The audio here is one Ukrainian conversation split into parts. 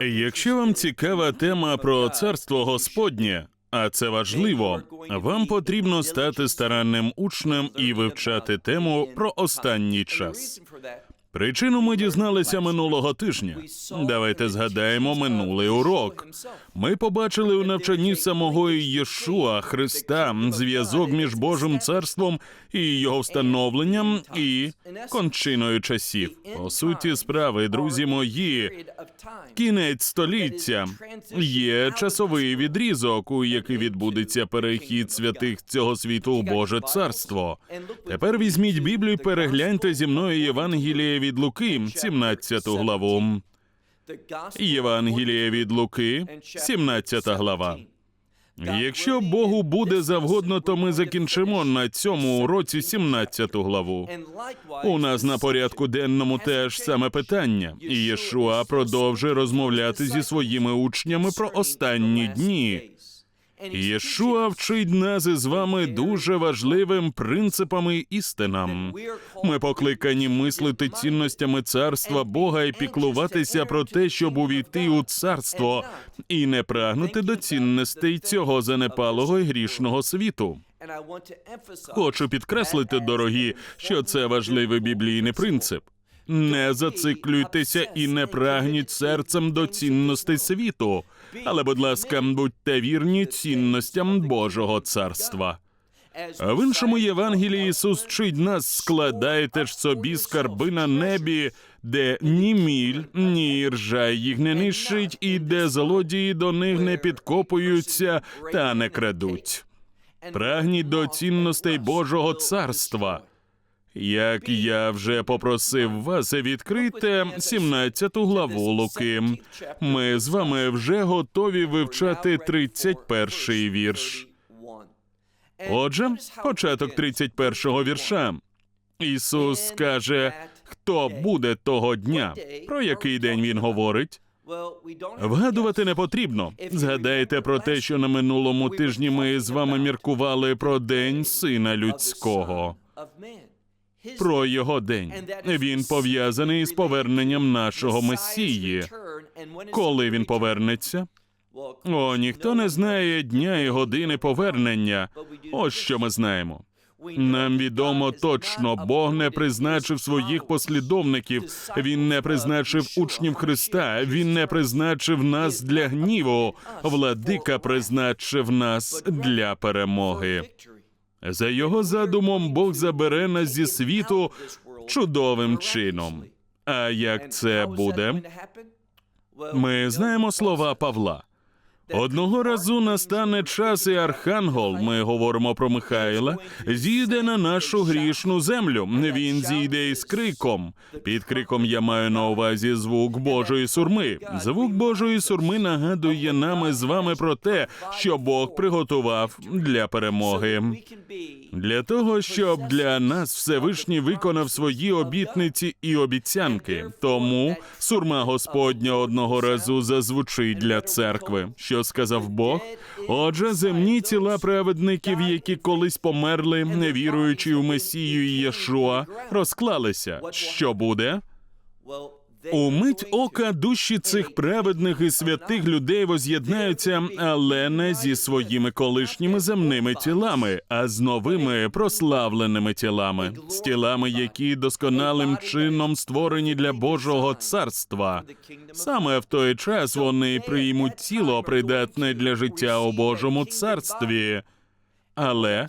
Якщо вам цікава тема про царство Господнє, а це важливо, вам потрібно стати старанним учнем і вивчати тему про останній час. Причину ми дізналися минулого тижня. Давайте згадаємо минулий урок. Ми побачили у навчанні самого Єшуа Христа зв'язок між Божим царством і його встановленням і кончиною часів. По суті, справи, друзі мої, кінець століття є часовий відрізок, у який відбудеться перехід святих цього світу у Боже царство. Тепер візьміть Біблію, перегляньте зі мною Євангеліє від Луки, 17 главу. Євангеліє від Луки, 17 глава. Якщо Богу буде завгодно, то ми закінчимо на цьому уроці 17 главу. У нас на порядку денному теж саме питання, і Єшуа продовжує розмовляти зі своїми учнями про останні дні. Єшуа вчить нас із вами дуже важливим принципам і істинам. Ми покликані мислити цінностями царства Бога і піклуватися про те, щоб увійти у царство, і не прагнути до цінностей цього занепалого і грішного світу. Хочу підкреслити, дорогі, що це важливий біблійний принцип. Не зациклюйтеся і не прагніть серцем до цінностей світу, але, будь ласка, будьте вірні цінностям Божого царства. В іншому Євангелії Ісус вчить нас складайте ж собі скарби на небі, де ні міль, ні ржа їх не нищить, і де злодії до них не підкопуються та не крадуть. Прагніть до цінностей Божого царства. Як я вже попросив вас, відкрийте 17 главу Луки. Ми з вами вже готові вивчати 31 вірш. Отже, початок 31 вірша. Ісус каже, хто буде того дня, про який день він говорить. Вгадувати не потрібно. Згадайте про те, що на минулому тижні ми з вами міркували про день сина людського. Про його день він пов'язаний з поверненням нашого месії. Коли він повернеться? О, ніхто не знає дня і години повернення. Ось що ми знаємо. Нам відомо точно, Бог не призначив своїх послідовників. Він не призначив учнів Христа. Він не призначив нас для гніву. Владика призначив нас для перемоги. За його задумом, Бог забере нас зі світу чудовим чином. А як це буде? Ми знаємо слова Павла. Одного разу настане час, і архангел, ми говоримо про Михайла, зійде на нашу грішну землю. Він зійде із криком. Під криком я маю на увазі звук Божої сурми. Звук Божої сурми нагадує нам з вами про те, що Бог приготував для перемоги. Для того, щоб для нас Всевишній виконав свої обітниці і обіцянки. Тому сурма Господня одного разу зазвучить для церкви. Що сказав Бог? Отже, земні тіла праведників, які колись померли, не віруючи в Месію і Єшуа, розклалися. Що буде? У мить ока душі цих праведних і святих людей воз'єднаються, але не зі своїми колишніми земними тілами, а з новими прославленими тілами, з тілами, які досконалим чином створені для Божого царства. Саме в той час вони приймуть тіло придатне для життя у Божому царстві. Але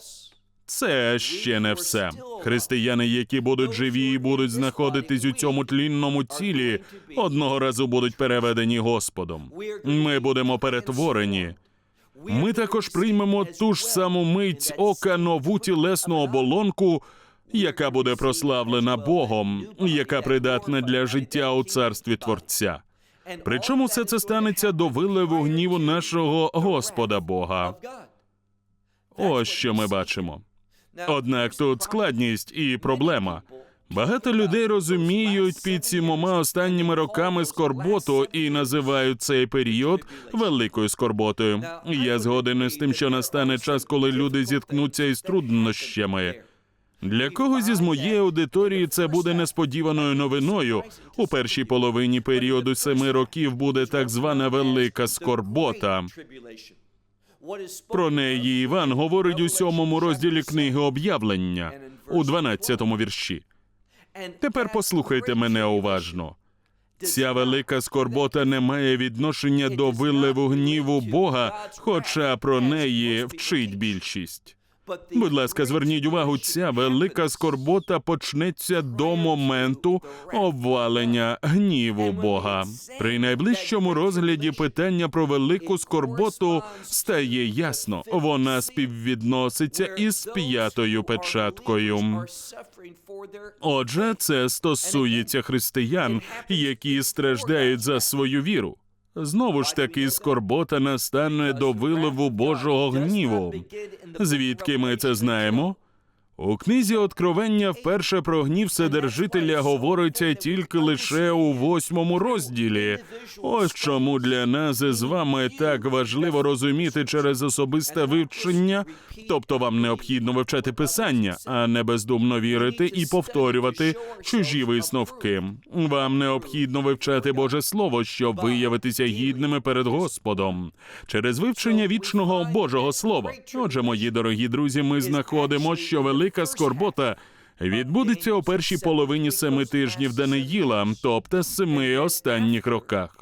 це ще не все. Християни, які будуть живі і будуть знаходитись у цьому тлінному тілі, одного разу будуть переведені Господом. Ми будемо перетворені. Ми також приймемо ту ж саму мить ока нову тілесну оболонку, яка буде прославлена Богом, яка придатна для життя у царстві Творця. Причому все це станеться до виливу гніву нашого Господа Бога. Ось що ми бачимо. Однак тут складність і проблема. Багато людей розуміють під сімома останніми роками скорботу і називають цей період великою скорботою. Я згоден з тим, що настане час, коли люди зіткнуться із труднощами. Для когось із моєї аудиторії це буде несподіваною новиною. У першій половині періоду семи років буде так звана велика скорбота. Про неї Іван говорить у сьомому розділі книги об'явлення у 12-му вірші. Тепер послухайте мене уважно. Ця велика скорбота не має відношення до виливу гніву Бога, хоча про неї вчить більшість. Будь ласка, зверніть увагу, ця велика скорбота почнеться до моменту обвалення гніву Бога. При найближчому розгляді питання про велику скорботу стає ясно, вона співвідноситься із п'ятою печаткою. Отже, це стосується християн, які страждають за свою віру. Знову ж таки, скорбота настане до виливу Божого гніву. Звідки ми це знаємо? У книзі Откровення вперше про гнів Вседержителя говориться тільки лише у восьмому розділі. Ось чому для нас із вами так важливо розуміти через особисте вивчення, тобто вам необхідно вивчати писання, а не бездумно вірити і повторювати чужі висновки. Вам необхідно вивчати Боже Слово, щоб виявитися гідними перед Господом через вивчення вічного Божого Слова. Отже, мої дорогі друзі, ми знаходимо, що велика скорбота відбудеться у першій половині семи тижнів Даниїла, тобто семи останніх роках.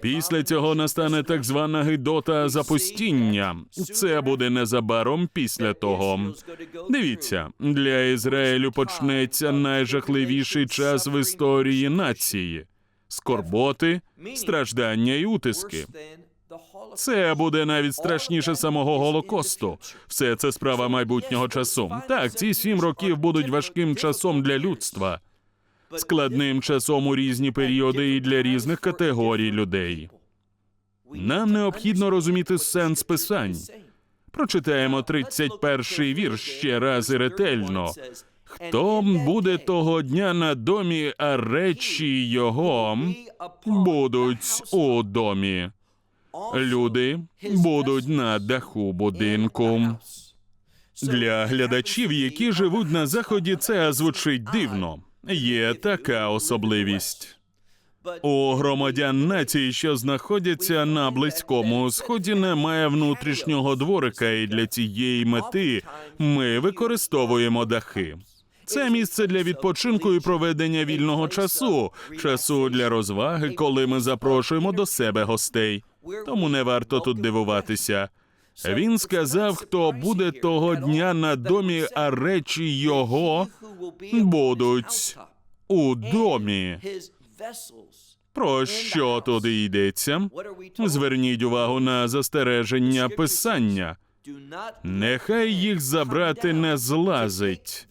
Після цього настане так звана гидота запустіння. Це буде незабаром після того. Дивіться, для Ізраїлю почнеться найжахливіший час в історії нації: скорботи, страждання і утиски. Це буде навіть страшніше самого голокосту. Все це справа майбутнього часу. Так, ці сім років будуть важким часом для людства, складним часом у різні періоди і для різних категорій людей. Нам необхідно розуміти сенс писань. Прочитаємо 31-й вірш ще раз і ретельно. Хто буде того дня на домі, а речі його будуть у домі. Люди будуть на даху будинку. Для глядачів, які живуть на заході, це звучить дивно. Є така особливість. У громадян нації, що знаходяться на близькому сході, немає внутрішнього дворика, і для цієї мети ми використовуємо дахи. Це місце для відпочинку і проведення вільного часу, часу для розваги, коли ми запрошуємо до себе гостей. Тому не варто тут дивуватися. Він сказав, хто буде того дня на домі, а речі його будуть у домі. Про що туди йдеться? Зверніть увагу на застереження писання. Нехай їх забрати не злазить.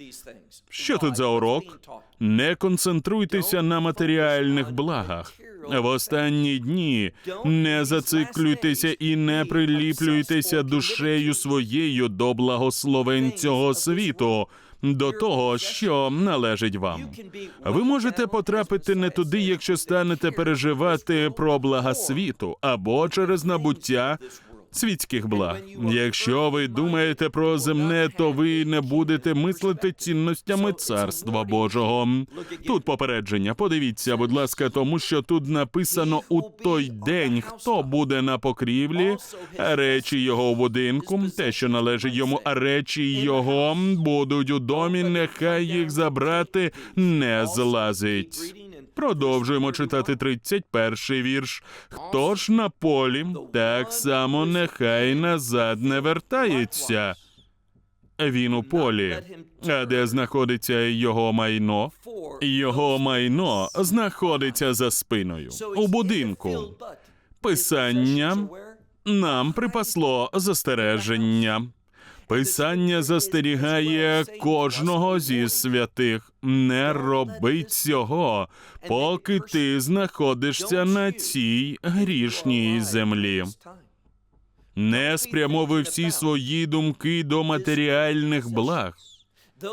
Що тут за урок? Не концентруйтеся на матеріальних благах. В останні дні не зациклюйтеся і не приліплюйтеся душею своєю до благословень цього світу, до того, що належить вам. Ви можете потрапити не туди, якщо станете переживати про блага світу або через набуття світських благ. Якщо ви думаєте про земне, то ви не будете мислити цінностями царства Божого. Тут попередження. Подивіться, будь ласка, тому що тут написано у той день, хто буде на покрівлі, речі його у будинку, те, що належить йому, а речі його будуть у домі. Нехай їх забрати не злазить. Продовжуємо читати 31-й вірш. Хто ж на полі, так само нехай назад не вертається. Він у полі. А де знаходиться його майно? Його майно знаходиться за спиною у будинку. Писання нам припасло застереження. Писання застерігає кожного зі святих. Не роби цього, поки ти знаходишся на цій грішній землі. Не спрямовуй всі свої думки до матеріальних благ,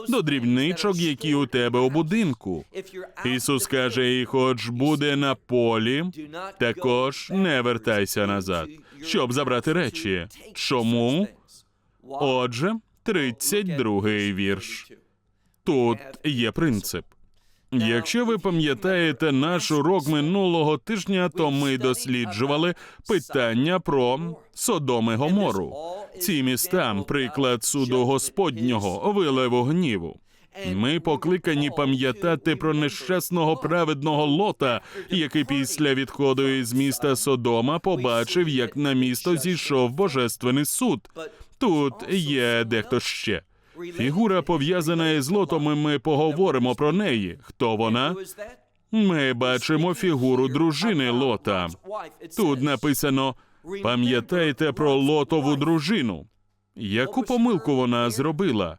до дрібничок, які у тебе у будинку. Ісус каже, і хоч буде на полі, також не вертайся назад, щоб забрати речі. Чому? Отже, 32-й вірш. Тут є принцип. Якщо ви пам'ятаєте наш урок минулого тижня, то ми досліджували питання про Содом і Гомору. Ці міста приклад суду Господнього, виливу гніву. Ми покликані пам'ятати про нещасного праведного лота, який після відходу із міста Содома побачив, як на місто зійшов божественний суд. Тут є дехто ще. Фігура пов'язана із лотом, і ми поговоримо про неї. Хто вона? Ми бачимо фігуру дружини Лота. Тут написано: пам'ятайте про лотову дружину. Яку помилку вона зробила?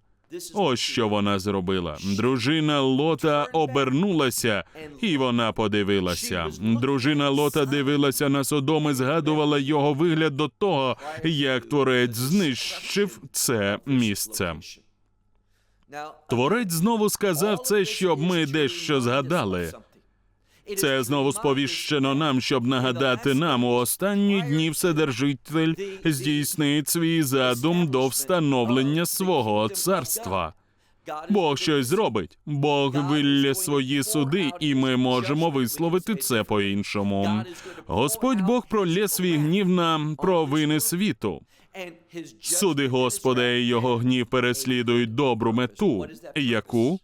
Ось що вона зробила. Дружина Лота обернулася, і вона подивилася. Дружина Лота дивилася на Содом і згадувала його вигляд до того, як творець знищив це місце. Творець знову сказав це, щоб ми дещо згадали. Це знову сповіщено нам, щоб нагадати нам у останні дні Вседержитель здійснить свій задум до встановлення свого царства. Бог щось зробить, Бог вилє свої суди, і ми можемо висловити це по-іншому. Господь Бог пролє свій гнів на провини світу. Суди Господа і його гнів переслідують добру мету. Яку?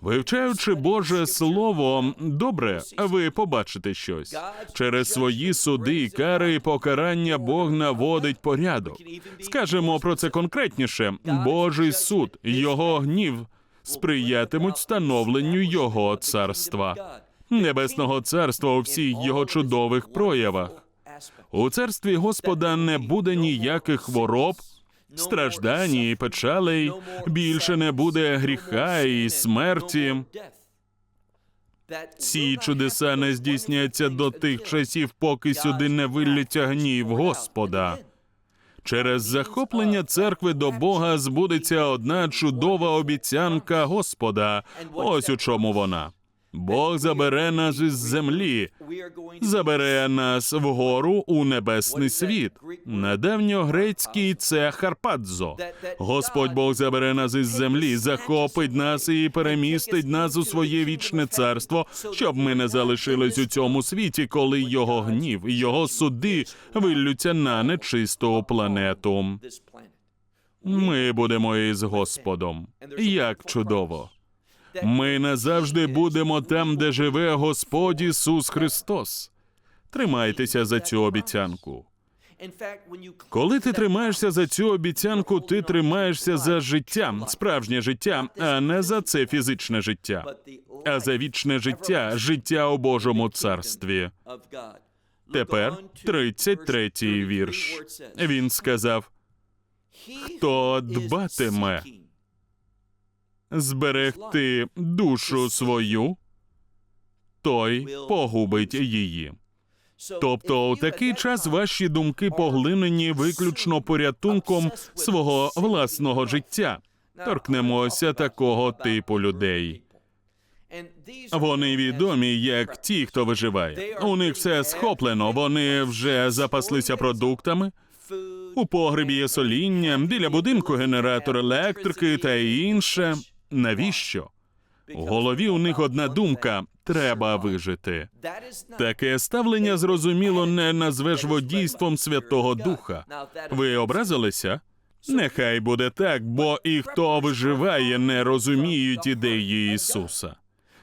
Вивчаючи Боже Слово, добре, ви побачите щось. Через свої суди, кари і покарання Бог наводить порядок. Скажемо про це конкретніше: Божий суд, його гнів сприятимуть встановленню Його царства, небесного царства у всіх його чудових проявах. У царстві Господа не буде ніяких хвороб, страждань і печалей, більше не буде гріха і смерті. Ці чудеса не здійсняться до тих часів, поки сюди не вилляться гнів Господа. Через захоплення церкви до Бога збудеться одна чудова обіцянка Господа. Ось у чому вона. Бог забере нас із землі, забере нас вгору у небесний світ. На давньогрецький це Харпадзо. Господь Бог забере нас із землі, захопить нас і перемістить нас у своє вічне царство, щоб ми не залишились у цьому світі, коли його гнів і його суди виллються на нечисту планету. Ми будемо із Господом. Як чудово! Ми назавжди будемо там, де живе Господь Ісус Христос. Тримайтеся за цю обіцянку. Коли ти тримаєшся за цю обіцянку, ти тримаєшся за життя, справжнє життя, а не за це фізичне життя, а за вічне життя, життя у Божому царстві. Тепер 33-й вірш. Він сказав: Хто дбатиме зберегти душу свою, той погубить її. Тобто, у такий час ваші думки поглинені виключно порятунком свого власного життя. Торкнемося такого типу людей. Вони відомі як ті, хто виживає. У них все схоплено. Вони вже запаслися продуктами. У погребі є соління, біля будинку генератор електрики та інше. Навіщо? У голові у них одна думка: треба вижити. Таке ставлення зрозуміло не назвеш водійством Святого Духа. Ви образилися? Нехай буде так, бо і хто виживає, не розуміють ідеї Ісуса.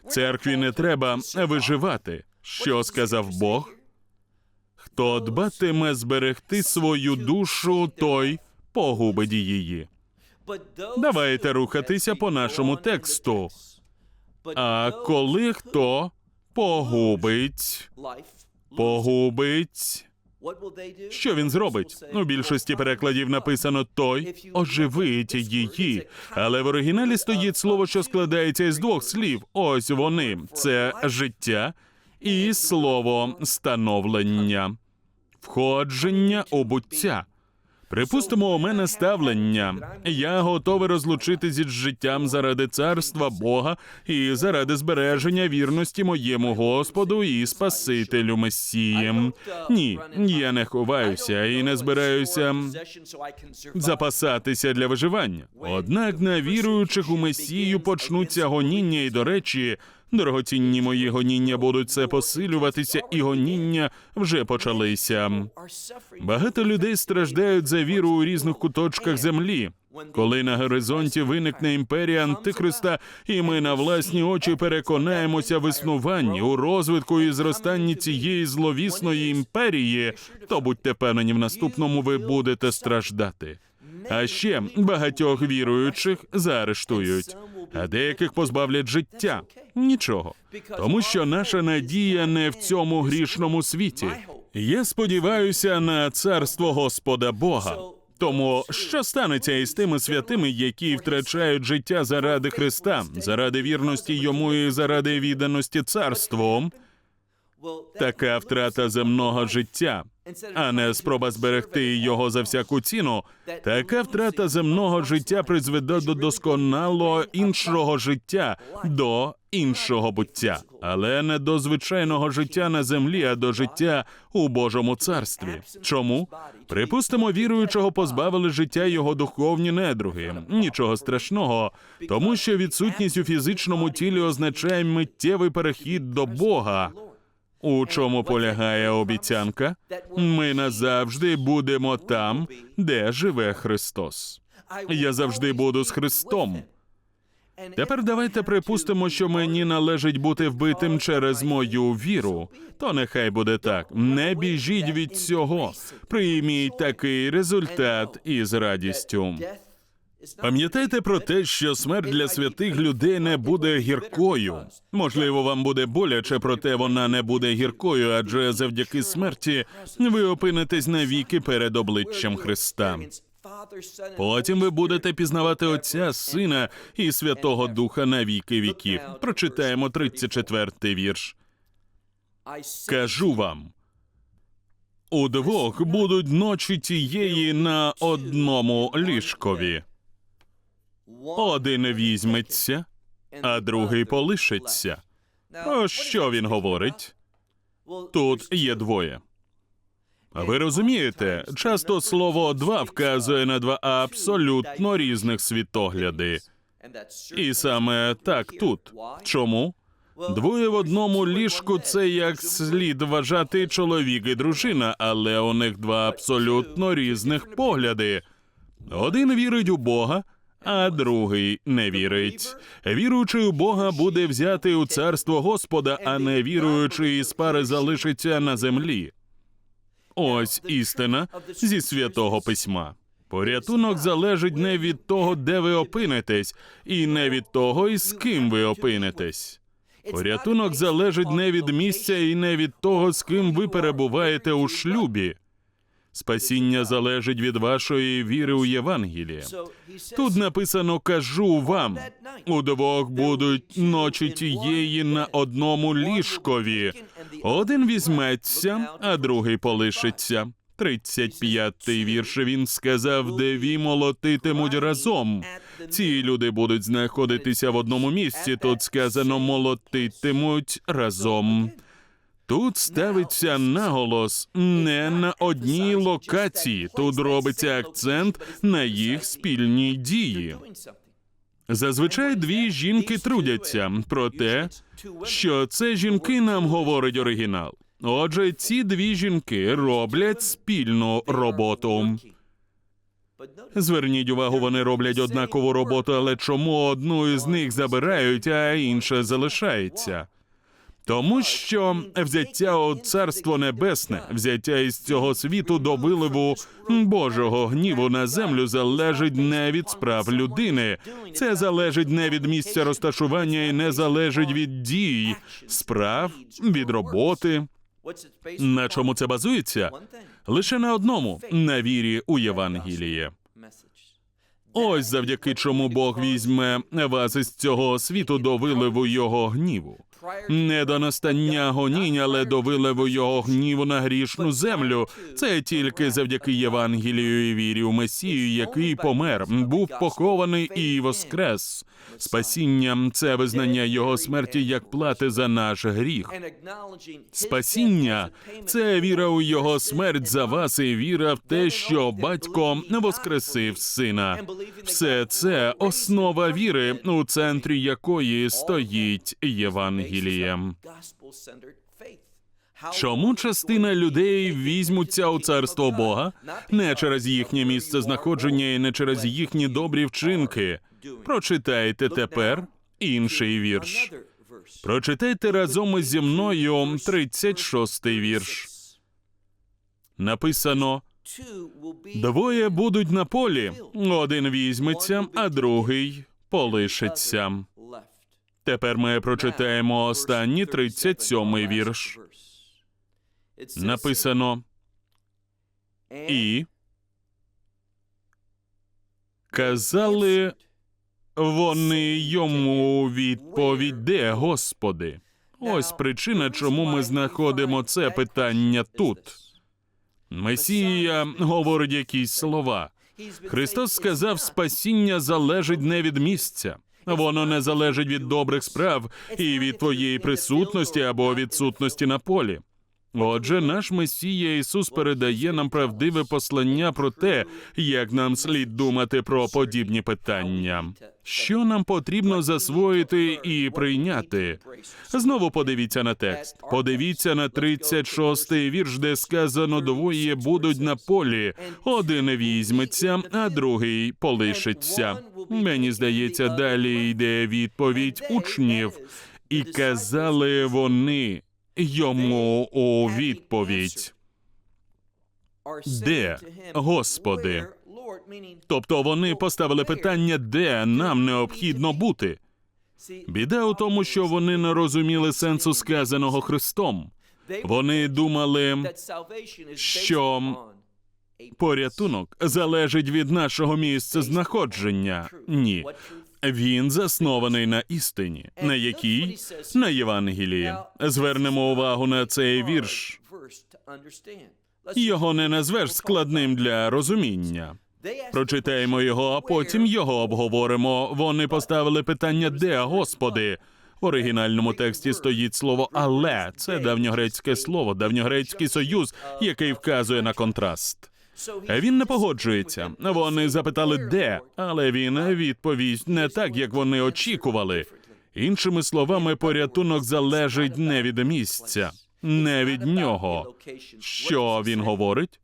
Церкві не треба виживати. Що сказав Бог? Хто дбатиме зберегти свою душу, той погубить її. Давайте рухатися по нашому тексту. А коли хто погубить, погубить Що він зробить? У більшості перекладів написано той оживить її. Але в оригіналі стоїть слово, що складається із двох слів. Ось вони це життя і слово становлення, входження у буття. Припустимо, у мене ставлення. Я готовий розлучитися з життям заради царства Бога і заради збереження вірності моєму Господу і Спасителю Месії. Ні, я не ховаюся і не збираюся запасатися для виживання. Однак на віруючих у Месію почнуться гоніння, і, до речі, дорогоцінні мої гоніння будуть це посилюватися, і гоніння вже почалися. Багато людей страждають за віру у різних куточках землі. Коли на горизонті виникне імперія Антихриста, і ми на власні очі переконаємося в існуванні, у розвитку і зростанні цієї зловісної імперії, то будьте певнені, в наступному ви будете страждати. А ще багатьох віруючих заарештують, а деяких позбавлять життя. Нічого, тому що наша надія не в цьому грішному світі. Я сподіваюся на царство Господа Бога. Тому що станеться із тими святими, які втрачають життя заради Христа, заради вірності йому і заради відданості царству? Така втрата земного життя, а не спроба зберегти його за всяку ціну. Така втрата земного життя призведе до досконало іншого життя, до іншого буття, але не до звичайного життя на землі, а до життя у Божому царстві. Чому? Припустимо, віруючого позбавили життя його духовні недруги. Нічого страшного, тому що відсутність у фізичному тілі означає миттєвий перехід до Бога. У чому полягає обіцянка? Ми назавжди будемо там, де живе Христос. Я завжди буду з Христом. Тепер давайте припустимо, що мені належить бути вбитим через мою віру. То нехай буде так. Не біжіть від цього. Прийміть такий результат із радістю. Пам'ятайте про те, що смерть для святих людей не буде гіркою. Можливо, вам буде боляче, проте вона не буде гіркою, адже завдяки смерті ви опинитесь навіки перед обличчям Христа. Потім ви будете пізнавати Отця, Сина і Святого Духа на віки віків. Прочитаємо 34-й вірш. Кажу вам. Удвох будуть ночі тієї на одному ліжкові. Один візьметься, а другий полишиться. Про що він говорить? Тут є двоє. Ви розумієте, часто слово два вказує на два абсолютно різних світогляди. І саме так тут. Чому? Двоє в одному ліжку це як слід вважати чоловік і дружина, але у них два абсолютно різних погляди. Один вірить у Бога, а другий не вірить. Віруючий у Бога буде взяти у царство Господа, а не віруючий із пари залишиться на землі. Ось істина зі святого письма. Порятунок залежить не від того, де ви опинитесь, і не від того, із ким ви опинитесь. Порятунок залежить не від місця і не від того, з ким ви перебуваєте у шлюбі. Спасіння залежить від вашої віри у Євангеліє. Тут написано кажу вам удвох будуть ночі тієї на одному ліжкові. Один візьметься, а другий полишиться. 35-й вірш він сказав, де ві молотитимуть разом. Ці люди будуть знаходитися в одному місці. Тут сказано молотитимуть разом. Тут ставиться наголос не на одній локації. Тут робиться акцент на їх спільній дії. Зазвичай дві жінки трудяться про те, що це жінки нам говорить оригінал. Отже, ці дві жінки роблять спільну роботу. Зверніть увагу, вони роблять однакову роботу, але чому одну із них забирають, а інша залишається? Тому що взяття у царство небесне, взяття із цього світу до виливу Божого гніву на землю залежить не від справ людини. Це залежить не від місця розташування і не залежить від дій, справ, від роботи. На чому це базується? Лише на одному на вірі у Євангеліє. Ось завдяки чому Бог візьме вас із цього світу до виливу його гніву. Не до настання гонінь, але до виливу його гніву на грішну землю. Це тільки завдяки Євангелію і вірі у Месію, який помер, був похований і воскрес. Спасіння це визнання його смерті як плати за наш гріх. Спасіння це віра у його смерть за вас і віра в те, що батько воскресив сина. Все це основа віри, у центрі якої стоїть Євангеліє. Чому частина людей візьмуться у царство Бога? не через їхнє місце знаходження і не через їхні добрі вчинки? Прочитайте тепер інший вірш. Прочитайте разом зі мною 36-й вірш. Написано: двоє будуть на полі, один візьметься, а другий полишиться. Тепер ми прочитаємо останній 37-й вірш. Написано і казали вони йому відповідь, де Господи. Ось причина, чому ми знаходимо це питання тут. Месія говорить якісь слова. Христос сказав, спасіння залежить не від місця. Воно не залежить від добрих справ і від твоєї присутності або відсутності на полі. Отже, наш Месія Ісус передає нам правдиве послання про те, як нам слід думати про подібні питання. Що нам потрібно засвоїти і прийняти? Знову подивіться на текст. Подивіться на 36-й вірш, де сказано двоє будуть на полі. Один візьметься, а другий полишиться. Мені здається, далі йде відповідь учнів. І казали вони йому у відповідь. Де, Господи? Тобто вони поставили питання, де нам необхідно бути. Біда у тому, що вони не розуміли сенсу сказаного Христом. Вони думали, що порятунок залежить від нашого місця знаходження. Ні. Він заснований на істині, на якій на Євангелії. Звернемо увагу на цей вірш. Його не назвеш складним для розуміння. Прочитаємо його, а потім його обговоримо. Вони поставили питання, де Господи. В оригінальному тексті стоїть слово але це давньогрецьке слово, давньогрецький союз, який вказує на контраст. Він не погоджується. Вони запитали, де, але він відповість не так, як вони очікували. Іншими словами, порятунок залежить не від місця, не від нього. Що він говорить?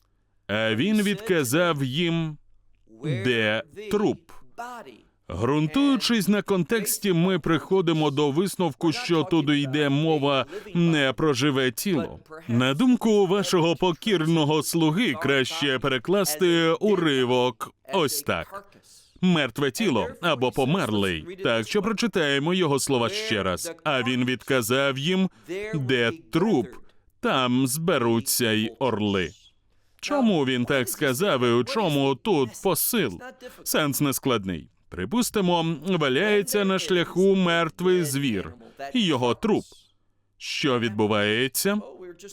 А Він відказав їм, де труп. Ґрунтуючись на контексті, ми приходимо до висновку, що тут йде мова не про живе тіло. На думку вашого покірного слуги, краще перекласти уривок ось так: мертве тіло або померлий. Так що прочитаємо його слова ще раз. А він відказав їм, де труп, там зберуться й орли. Чому він так сказав і у чому тут посил? Сенс нескладний. Припустимо, валяється на шляху мертвий звір і його труп. Що відбувається?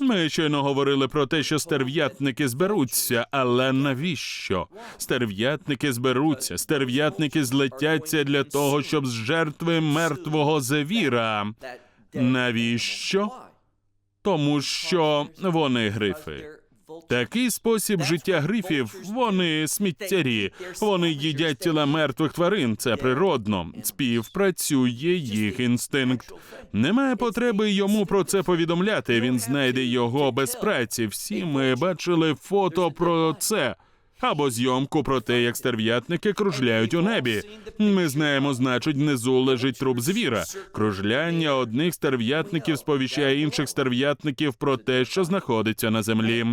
Ми щойно говорили про те, що стерв'ятники зберуться, але навіщо? Стерв'ятники зберуться, стерв'ятники злетяться для того, щоб з жертви мертвого звіра. Навіщо? Тому що вони грифи. Такий спосіб життя грифів вони сміттярі. Вони їдять тіла мертвих тварин. Це природно. Співпрацює їх інстинкт. Немає потреби йому про це повідомляти. Він знайде його без праці. Всі ми бачили фото про це. Або зйомку про те, як стерв'ятники кружляють у небі. Ми знаємо, значить, внизу лежить труп звіра. Кружляння одних стерв'ятників сповіщає інших стерв'ятників про те, що знаходиться на землі,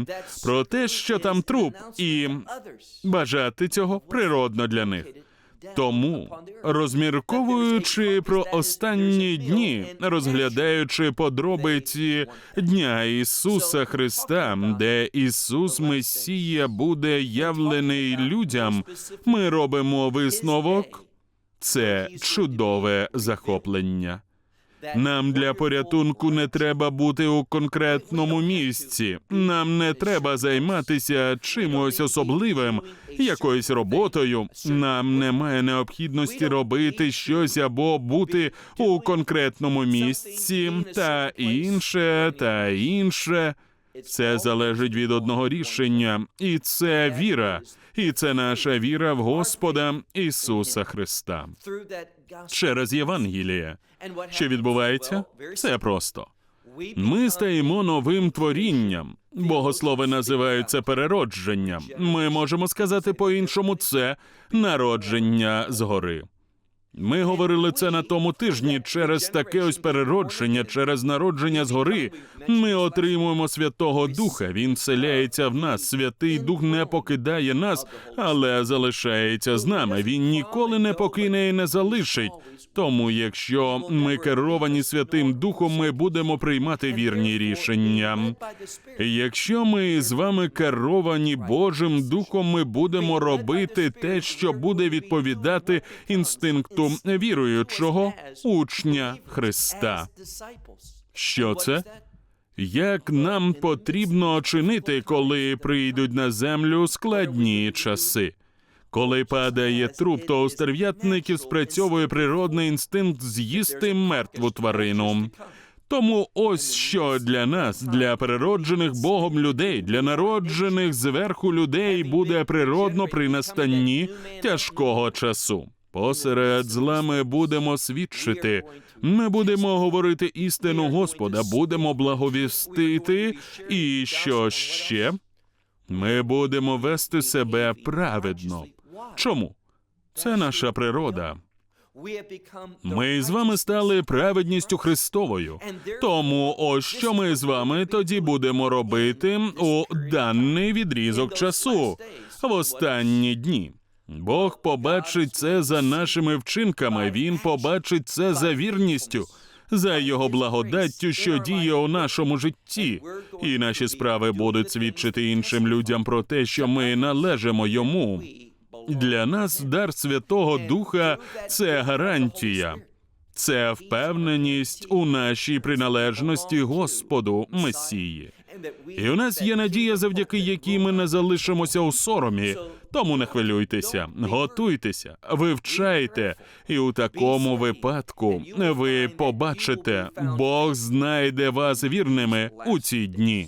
про те, що там труп, і бажати цього природно для них. Тому, розмірковуючи про останні дні, розглядаючи подробиці Дня Ісуса Христа, де Ісус Месія буде явлений людям, ми робимо висновок. Це чудове захоплення. Нам для порятунку не треба бути у конкретному місці. Нам не треба займатися чимось особливим, якоюсь роботою. Нам немає необхідності робити щось або бути у конкретному місці, та інше, та інше. Це залежить від одного рішення, і це віра, і це наша віра в Господа Ісуса Христа через Євангеліє. Що відбувається? Все просто. Ми стаємо новим творінням. Богослови називають це переродженням. Ми можемо сказати по-іншому, це народження згори. Ми говорили це на тому тижні. Через таке ось переродження, через народження згори, ми отримуємо Святого Духа. Він вселяється в нас. Святий Дух не покидає нас, але залишається з нами. Він ніколи не покине і не залишить. Тому, якщо ми керовані Святим Духом, ми будемо приймати вірні рішення. Якщо ми з вами керовані Божим Духом, ми будемо робити те, що буде відповідати інстинкту віруючого учня Христа. Що це? Як нам потрібно чинити, коли прийдуть на землю складні часи? Коли падає труп, то у спрацьовує природний інстинкт з'їсти мертву тварину. Тому ось що для нас, для перероджених Богом людей, для народжених зверху людей буде природно при настанні тяжкого часу. Посеред зла ми будемо свідчити. Ми будемо говорити істину Господа, будемо благовістити, і що ще? Ми будемо вести себе праведно. Чому? Це наша природа. Ми з вами стали праведністю Христовою. Тому ось що ми з вами тоді будемо робити у даний відрізок часу в останні дні. Бог побачить це за нашими вчинками. Він побачить це за вірністю, за його благодаттю, що діє у нашому житті. І наші справи будуть свідчити іншим людям про те, що ми належимо йому. Для нас дар Святого Духа це гарантія, це впевненість у нашій приналежності Господу Месії. І у нас є надія, завдяки якій ми не залишимося у соромі. Тому не хвилюйтеся, готуйтеся, вивчайте, і у такому випадку ви побачите, Бог знайде вас вірними у ці дні.